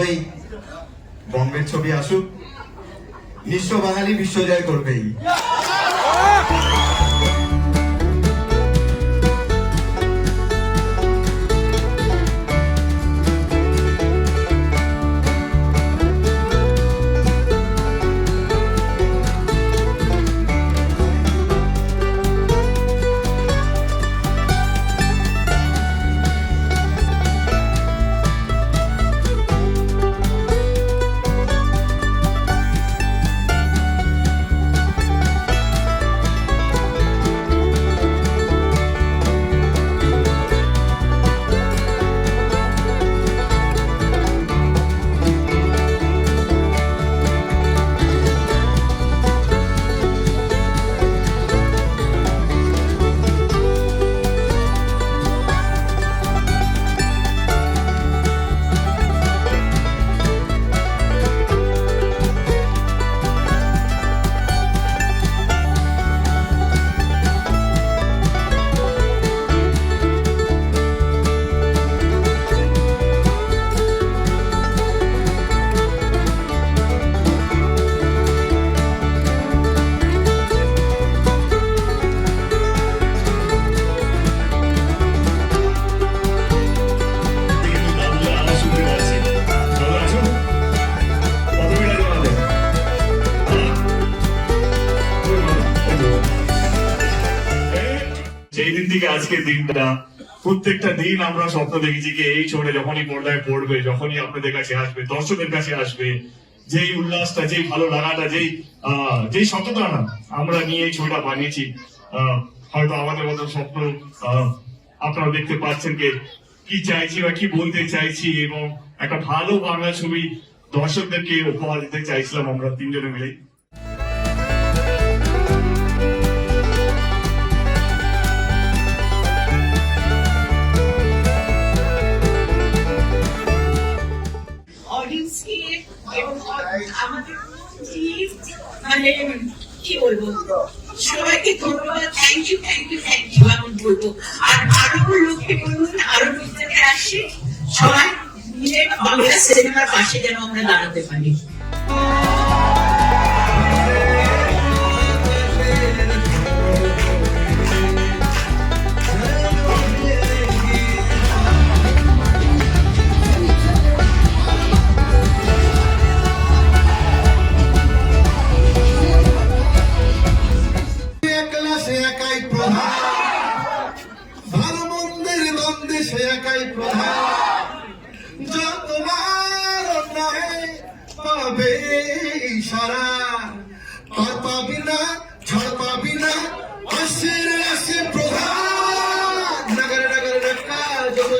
মতোই বম্বের ছবি আসুক বিশ্ব বাঙালি বিশ্বজয় করবেই। থেকে আজকের দিনটা। প্রত্যেকটা দিন আমরা স্বপ্ন দেখেছি যে এই ছবিটা যখনই পর্দায় পড়বে, যখনই আপনাদের কাছে আসবে, দর্শকের কাছে আসবে, যেই উল্লাসটা, যেই ভালো লাগাটা, যেই যেই সততা না, আমরা নিয়ে এই ছবিটা বানিয়েছি। হয়তো আমাদের মতো স্বপ্ন আপনারা দেখতে পাচ্ছেন যে কি চাইছি বা কি বলতে চাইছি এবং একটা ভালো বাংলা ছবি দর্শকদেরকে উপহার দিতে চাইছিলাম আমরা তিনজনে মিলে। এবং আমাদের মানে কি বলব? সবাইকে ধন্যবাদ। Thank you thank you thank you এমন বলব। আর আরও লোককে বলুন আরও লোকদেরকে আসে? সবাই মিলে বাংলা সিনেমার পাশে যেন আমরা দাঁড়াতে পারি। সে একাই প্রধান। তোমার পাবে সারা। আর পাবি না ছাড় পাবি না, আসের আসে প্রধান। নাগারে নাগারে ধাক্কা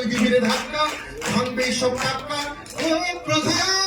দিবিরে ধাক্কা, ভাঙবে সব ধাক্কা ও প্রধান।